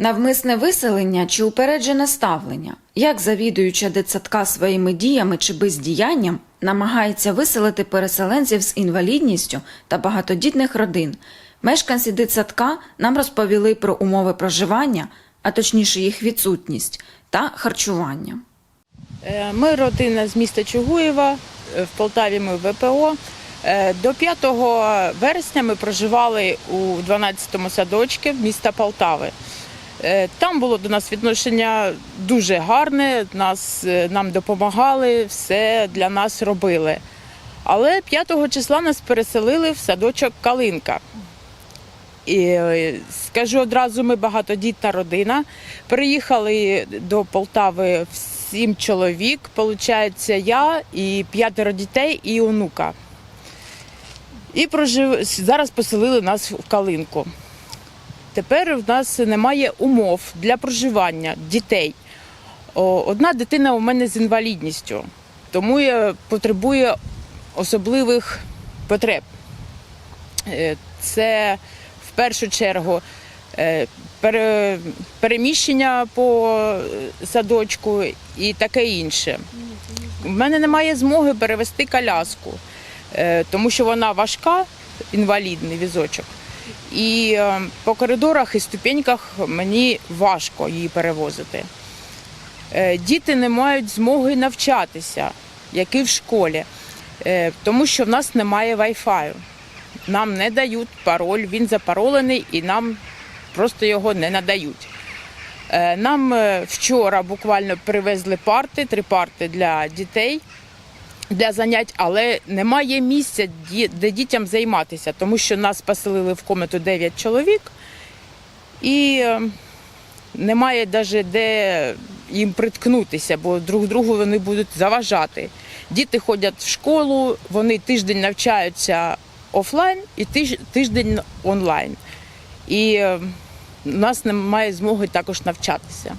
Навмисне виселення чи упереджене ставлення, як завідуюча дитсадка своїми діями чи бездіянням намагається виселити переселенців з інвалідністю та багатодітних родин. Мешканці дитсадка нам розповіли про умови проживання, а точніше їх відсутність та харчування. Е, Ми родина з міста Чугуєва, е, в Полтаві ми ВПО. Е, До 5 вересня ми проживали у 12-му садочку міста Полтави. Е, Там було до нас відношення дуже гарне, нас, е, нам допомагали, все для нас робили. Але 5 числа нас переселили в садочок Калинка. І е, скажу одразу, ми багатодітна родина. Приїхали до Полтави сім чоловік. Получається, я і п'ятеро дітей і онука. І прожив... зараз поселили нас в Калинку. Тепер в нас немає умов для проживання дітей. Одна дитина у мене з інвалідністю, тому я потребує особливих потреб. Е, Це в першу чергу е, переміщення по садочку і таке інше. У мене немає змоги перевести коляску, е, тому що вона важка, інвалідний візочок. І е, по коридорах і ступеньках мені важко її перевозити. Е, Діти не мають змоги навчатися, як і в школі, е, тому що в нас немає Wi-Fi. Нам не дають пароль, він запаролений і нам просто його не надають. Нам вчора буквально привезли парти, три парти для дітей для занять, але немає місця, де дітям займатися, тому що нас поселили в комнату 9 чоловік і е, немає навіть де їм приткнутися, бо друг другу вони будуть заважати. Діти ходять в школу, вони тиждень навчаються офлайн і тиж- тиждень онлайн. І е, у нас немає змоги також навчатися.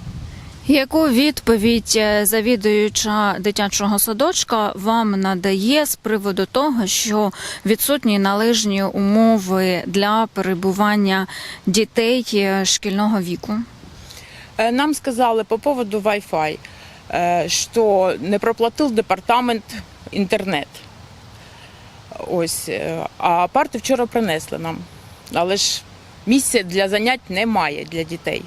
Яку відповідь е, завідуюча дитячого садочка вам надає з приводу того, що відсутні належні умови для перебування дітей е, шкільного віку? Э, Нам сказали по поводу Wi-Fi, что не проплатив департамент інтернет. Ось, е, а парти вчора принесли нам. Але ж місця для занять немає для дітей.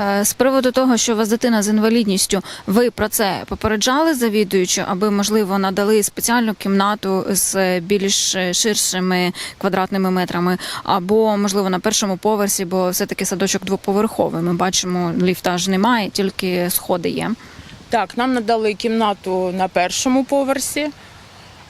Е, З приводу того, що у вас дитина з інвалідністю, ви про це попереджали завідуючу, аби можливо надали спеціальну кімнату з більш ширшими квадратними метрами, або можливо на першому поверсі, бо все таки садочок двоповерховий. Ми бачимо, ліфта ж немає, тільки сходи є. Так, нам надали кімнату на першому поверсі,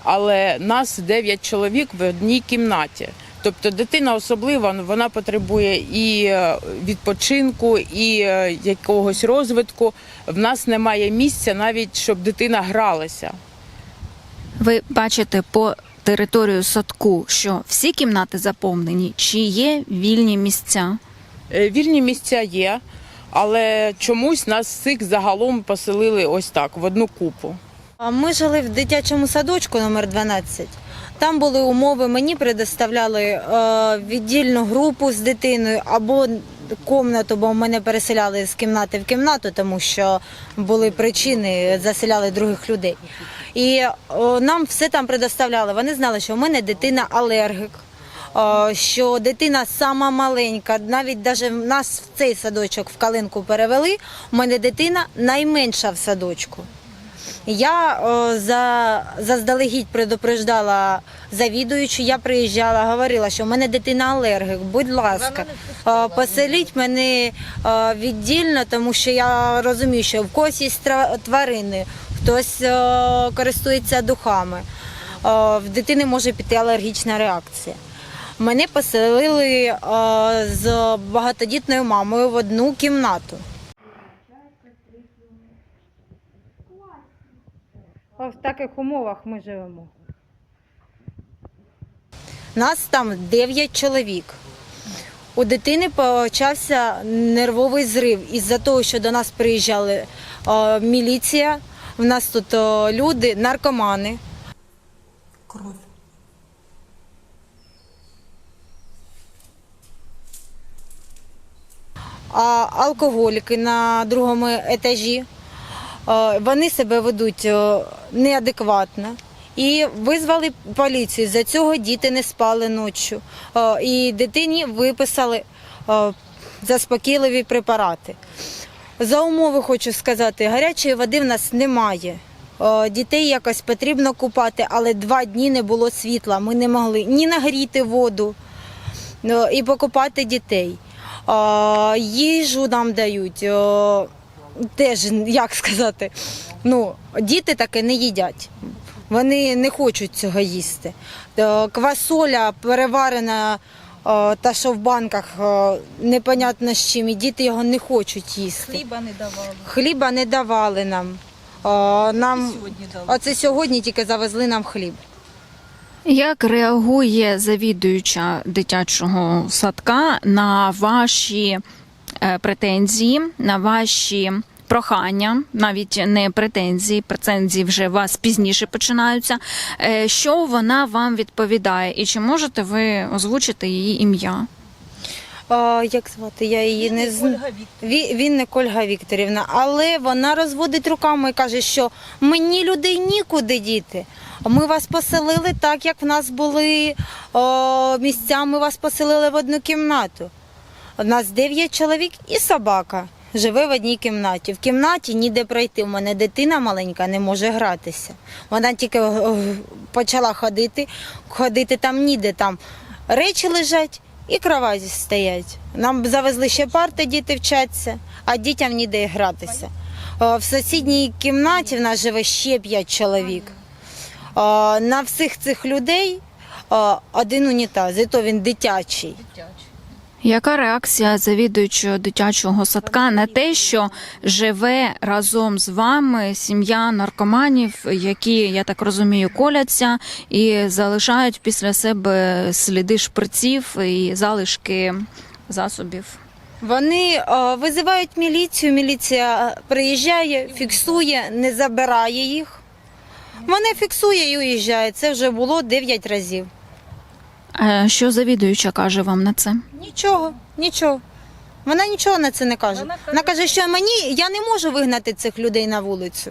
але нас 9 чоловік в одній кімнаті. Тобто дитина особлива, вона потребує і е, відпочинку, і е, якогось розвитку. В нас немає місця навіть, щоб дитина гралася. Ви бачите по територію садку, що всі кімнати заповнені, чи є вільні місця? Е, Вільні місця є, але чомусь нас всіх загалом поселили ось так, в одну купу. Ми жили в дитячому садочку номер 12. Там були умови, мені предоставляли е, віддільну групу з дитиною або комнату, бо мене переселяли з кімнати в кімнату, тому що були причини, заселяли других людей. І е, нам все там предоставляли. Вони знали, що в мене дитина алергік. е, Що дитина сама маленька, навіть даже нас в цей садочок в калинку перевели. У мене дитина найменша в садочку. Я о, за, заздалегідь предупреждала завідуючу, я приїжджала, говорила, що в мене дитина алергік, будь ласка, о, поселіть мене о, віддільно, тому що я розумію, що в когось є тварини, хтось о, користується духами, о, в дитини може піти алергічна реакція. Мене поселили о, з багатодітною мамою в одну кімнату. В таких умовах ми живемо. Нас там 9 чоловік. У дитини почався нервовий зрив із-за того, що до нас приїжджали е, міліція. У нас тут е, люди, наркомани. Кров. а алкоголіки на другому етажі. Е, Вони себе ведуть е, неадекватно. І визвали поліцію. За цього діти не спали ночі. Е, І дитині виписали заспокійливі препарати. За умови хочу сказати, гарячої води в нас немає. Дітей якось потрібно купати, але два дні не було світла. Ми не могли ні нагріти воду і покупати дітей. Їжу нам дають. Теж, як сказати, ну, діти таке не їдять. Вони не хочуть цього їсти. Е, Квасоля переварена, е, та що в банках е, непонятно з чим, і діти його не хочуть їсти. Хліба не давали. Хліба не давали нам. Нам Сьогодні дали. оце сьогодні тільки завезли нам хліб. Як реагує завідуюча дитячого садка на ваші претензії, на ваші прохання, навіть не претензії, претензії вже у вас пізніше починаються. Е, Що вона вам відповідає, і чи можете ви озвучити її ім'я? Е, Як звати? Я її не знаю. Ольга Ві- Він не Ольга Вікторівна, але вона розводить руками і каже, що мені людей нікуди діти. Ми вас поселили так, як в нас були о, місця, ми вас поселили в одну кімнату. У нас дев'ять чоловік і собака живе в одній кімнаті. В кімнаті ніде пройти. У мене дитина маленька не може гратися. Вона тільки е, почала ходити, ходити там ніде там. Речі лежать і кроваті стоять. Нам завезли ще парти, діти вчаться, а дітям ніде гратися. Е, В сусідній кімнаті в нас живе ще п'ять чоловік. Е, На всіх цих людей один унітаз, і то він дитячий. Яка реакція завідуючого дитячого садка на те, що живе разом з вами сім'я наркоманів, які, я так розумію, коляться і залишають після себе сліди шприців і залишки засобів? Вони е, визивають міліцію, міліція приїжджає, фіксує, не забирає їх. Вони фіксує і уїжджає. Це вже було 9 разів. Е, Що завідуюча каже вам на це? Нічого, нічого. Вона нічого на це не каже. Вона Вона каже- каже, що мені я не можу вигнати цих людей на вулицю.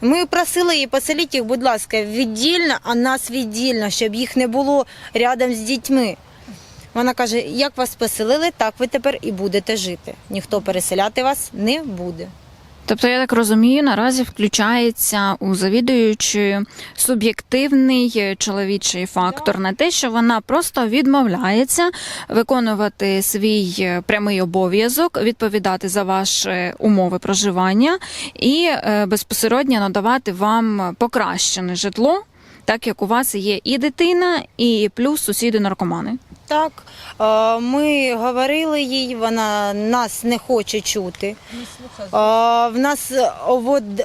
Ми просили її поселіть їх, будь ласка, віддільно, а нас віддільно, щоб їх не було рядом з дітьми. Вона каже: як вас поселили, так ви тепер і будете жити. Ніхто переселяти вас не буде. Тобто, я так розумію, наразі включається у завідуючої суб'єктивний чоловічий фактор на те, що вона просто відмовляється виконувати свій прямий обов'язок, відповідати за ваші умови проживання і е, безпосередньо надавати вам покращене житло, так як у вас є і дитина, і плюс сусіди наркомани. Так, е, ми говорили їй, вона нас не хоче чути. А, в нас е,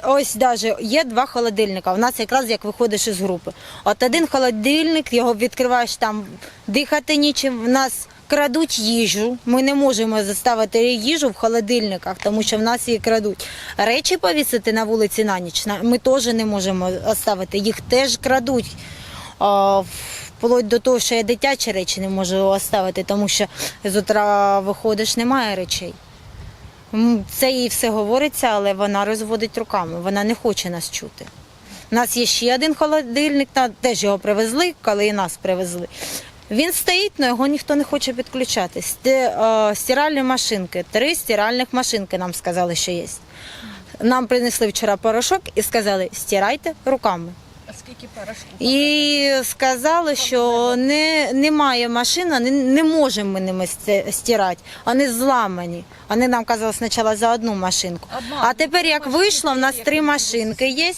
ось даже є два холодильника. У нас якраз як виходиш із групи. От один холодильник, його відкриваєш там, дихати нічим. В нас крадуть їжу. Ми не можемо заставити їжу в холодильниках, тому що в нас її крадуть. Речі повісити на вулиці на ніч ми теж не можемо оставити. Їх теж крадуть. Вплоть до того, що я дитячі речі не можу оставити, тому що з утра виходиш, немає речей. Це їй все говориться, але вона розводить руками. Вона не хоче нас чути. У нас є ще один холодильник, теж його привезли, коли і нас привезли. Він стоїть, але його ніхто не хоче підключати. Е, Стиральні машинки, три стиральних машинки нам сказали, що є. Нам принесли вчора порошок і сказали, стирайте руками. Скільки порошку? І сказали, що не, немає машини, не, не можемо ми ними стирати. Вони зламані. Вони нам казали спочатку за одну машинку. А тепер як вийшло, в нас три машинки є.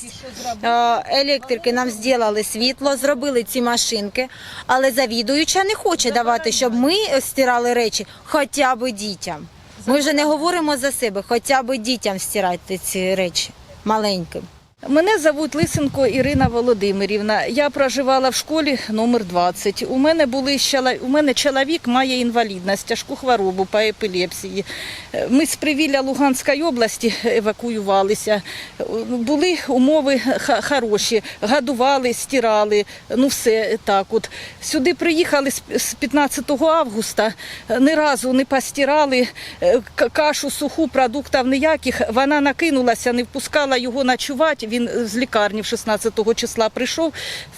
Е, Електрики нам зробили світло, зробили ці машинки, але завідуюча не хоче давати, щоб ми стирали речі хоча б дітям. Ми вже не говоримо за себе, хоча б дітям стирати ці речі маленьким. Мене зовуть Лисенко Ірина Володимирівна. Я проживала в школі номер 20. У мене були у мене чоловік має інвалідність, тяжку хворобу по епілепсії. Ми з Привілля Луганської області евакуювалися. Були умови хороші, годували, стирали, ну все так. От сюди приїхали з- з 15 августа. Ні разу не постирали е, кашу суху, продуктів ніяких. Вона накинулася, не впускала його ночувати. Він з лікарні в 16 числа прийшов,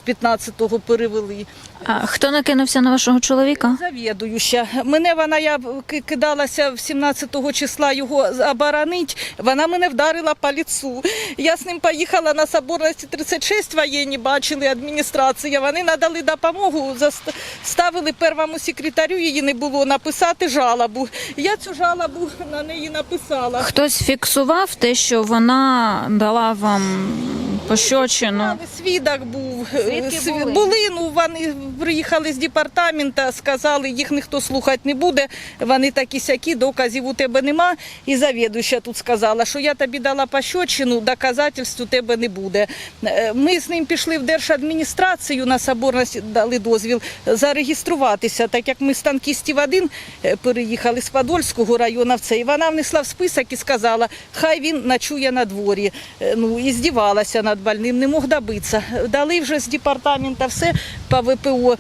в 15-го перевели. А хто накинувся на вашого чоловіка? Завідуюча. Мене вона я кидалася в 17 числа його оборонить. Вона мене вдарила по лицу. Я з ним поїхала на соборності 36 воєнні, бачили адміністрація. Вони надали допомогу, заст- ставили первому секретарю, її не було, написати жалобу. Я цю жалобу на неї написала. Хтось фіксував те, що вона дала вам пощочину. Свідок був. Свідки були? були, ну вони приїхали з департамента, сказали, їх ніхто слухати не буде. Вони такі сякі, доказів у тебе нема. І завідуюча тут сказала, що я тобі дала пощочину, доказательств у тебе не буде. Е, Ми з ним пішли в держадміністрацію на соборність, дали дозвіл зареєструватися, так як ми з танкістів один е, переїхали з Подольського району в це. І вона внесла в список і сказала, хай він ночує на дворі. Е, Ну, і здівалася над больним, не мог добитися. Дали вже з департамента все по ВПО,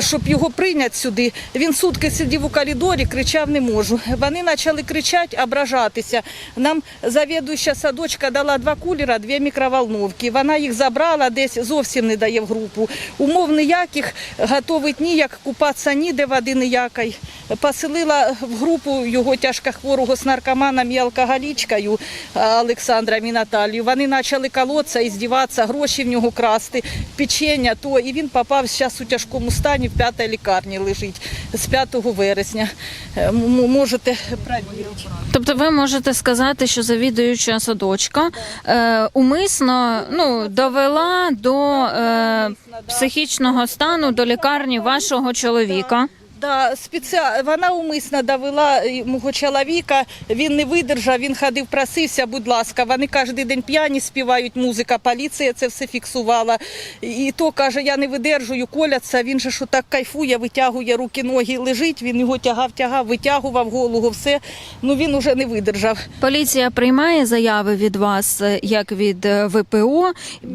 щоб його прийняти сюди. Він сутки сидів у коридорі, кричав не можу. Вони почали кричати, ображатися. Нам завідуюча садочка дала два кулера, дві мікроволновки. Вона їх забрала, десь зовсім не дає в групу. Умов ніяких, готовить ніяк, купатися ніде, води ніякої. Поселила в групу його тяжкохворого з наркоманом і алкоголічкою Олександром і Наталією. Вони почали колотися і здіватися, гроші в нього красти, печення, то. І він попав зараз у тяжкому стані, в п'ятій лікарні лежить з 5 вересня. Е, Можете перевірити. Тобто ви можете сказати, що завідуюча садочка е, умисно ну, довела до е, психічного стану до лікарні вашого чоловіка. Да, спеціа... Вона умисно довела е, мого чоловіка, він не видержав, він ходив, просився, будь ласка. Вони кожен день п'яні співають, музика, поліція це все фіксувала. І то каже, я не видержую, коляться, він же що так кайфує, витягує руки, ноги, лежить, він його тягав, тягав, витягував голову, все. Ну він уже не видержав. Поліція приймає заяви від вас, е, як від е, ВПО,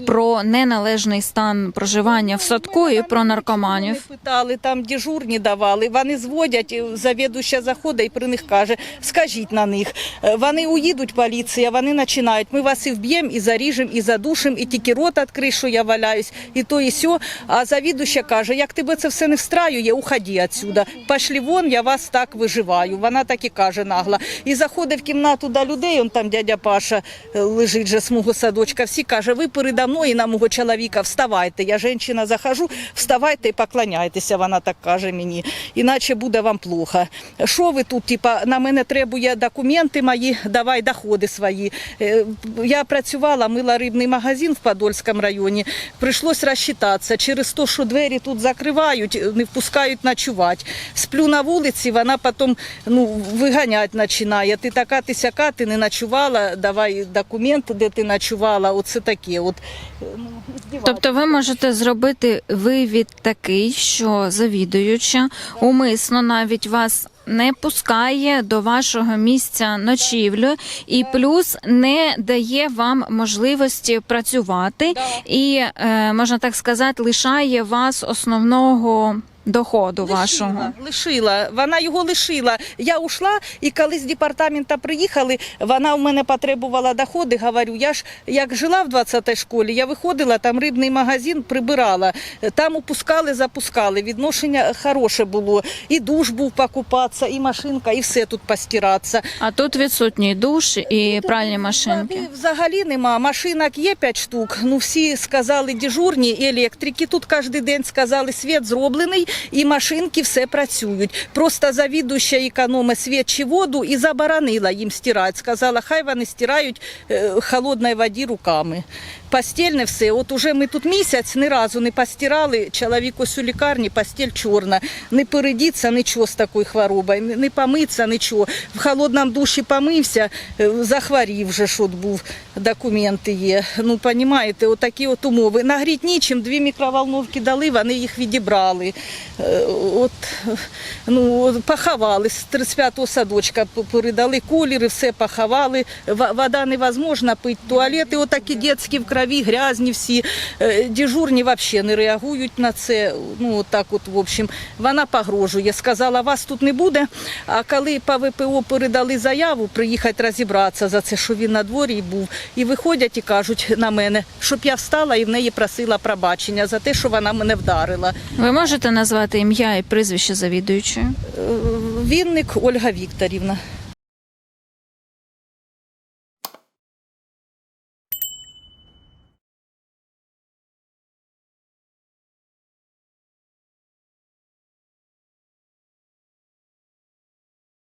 про неналежний стан проживання в садку і про наркоманів. Ми питали, там дежурні давали. Вони зводять, е, завідуща заходить і при них каже, скажіть на них. Е, Вони уїдуть, поліція, вони починають. Ми вас і вб'ємо, і заріжемо, і задушимо, і тільки рот відкрий, що я валяюсь, і то, і сьо. А завідуща каже, як тебе це все не встраює, уходи отсюда. Пошли вон, я вас так виживаю. Вона так і каже нагло. І заходить в кімнату до людей, он там дядя Паша е, лежить же з мого садочка. Всі каже, ви передо мною і на мого чоловіка вставайте. Я жінка захожу, вставайте і поклоняйтеся, вона так каже мені. Іначе буде вам плохо. Що ви тут, типа, на мене требує документи мої, давай доходи свої. Е, Я працювала, мила рибний магазин в Подольському районі. Прийшлось розчитатися через те, що двері тут закривають, не впускають ночувати. Сплю на вулиці, вона потім ну, виганяти починає. Ти така, ти сяка, ти не ночувала, давай документ, де ти ночувала. Оце таке. От, е, ну. Тобто ви можете зробити вивід такий, що завідуюча умисно навіть вас не пускає до вашого місця ночівлю, і плюс не дає вам можливості працювати. І, е, можна так сказати, лишає вас основного доходу вашого. Лишила. Вона його лишила. Я ушла, і коли з департамента приїхали, вона в мене потребувала доходи. Говорю, я ж як жила в 20-й школі, я виходила, там рибний магазин прибирала. Там опускали, запускали. Відношення хороше було. І душ був покупатися, і машинка, і все тут постиратися. А тут відсутній душ і пральні машинки. Взагалі нема. Машинок є 5 штук. Ну всі сказали дежурні електрики. Тут кожен день сказали, світ зроблений і машинки все працюють. Просто завідуща економить світ воду і заборонила їм стирати. Сказала, хай вони стирають е, холодної воді руками. Постільне все. От уже ми тут місяць ні разу не постирали. Чоловік ось у лікарні, постіль чорна. Не передіться нічого з такою хворобою, не- помиться нічого. В холодному душі помився, е, захворів вже, от був, документи є. Ну, розумієте, отакі от умови. Нагріть нічим, дві мікроволновки дали, вони їх відібрали. Е, От, е, ну, поховали з 35-го садочка, передали кулери, все поховали. Вода невозможна пити, туалети отакі дітські в крові, грязні всі. Е, Дежурні взагалі не реагують на це. Ну, так от, в общем, вона погрожує. Сказала, вас тут не буде. А коли по ВПО передали заяву, приїхати розібратися за це, що він на дворі був, і виходять і кажуть на мене, щоб я встала і в неї просила пробачення за те, що вона мене вдарила. Ви можете назвати ім'я і прізвище завідуючої? Е, Вінник Ольга Вікторівна.